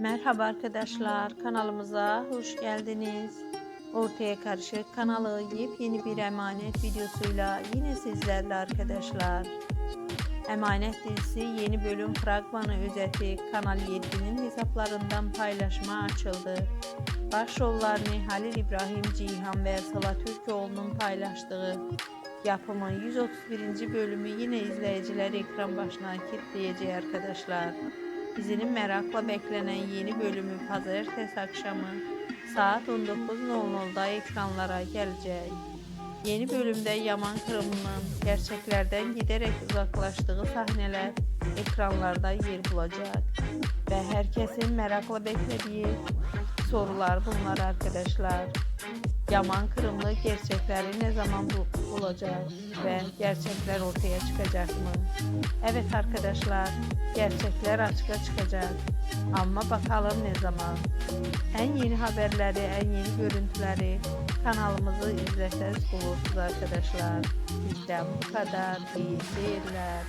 Merhaba arkadaşlar, kanalımıza hoş geldiniz. Ortaya Karışık kanalı yepyeni bir emanet videosuyla yine sizlerle arkadaşlar. Emanet dizisi yeni bölüm fragmanı özeti Kanal 7'nin hesaplarından paylaşma açıldı. Başrollerini Halil İbrahim Cihan ve Sıla Türkoğlu'nun paylaştığı yapımın 131. bölümü yine izleyiciler ekran başına kilitleyecek arkadaşlar. Dizinin merakla beklenen yeni bölümü pazartesi akşamı saat 19.00'da ekranlara gelecek. Yeni bölümde Yaman Kırım'ın gerçeklerden giderek uzaklaştığı sahneler ekranlarda yer bulacak. Ve herkesin merakla beklediği sorular bunlar arkadaşlar. Yaman Kırımlı gerçekleri ne zaman bu- bulacak ve gerçekler ortaya çıkacak mı? Evet arkadaşlar, gerçekler açığa çıkacak. Ama bakalım ne zaman? En yeni haberleri, en yeni görüntüleri kanalımızı izleseniz bulursunuz arkadaşlar. Bizden bu kadar. İyi seyirler.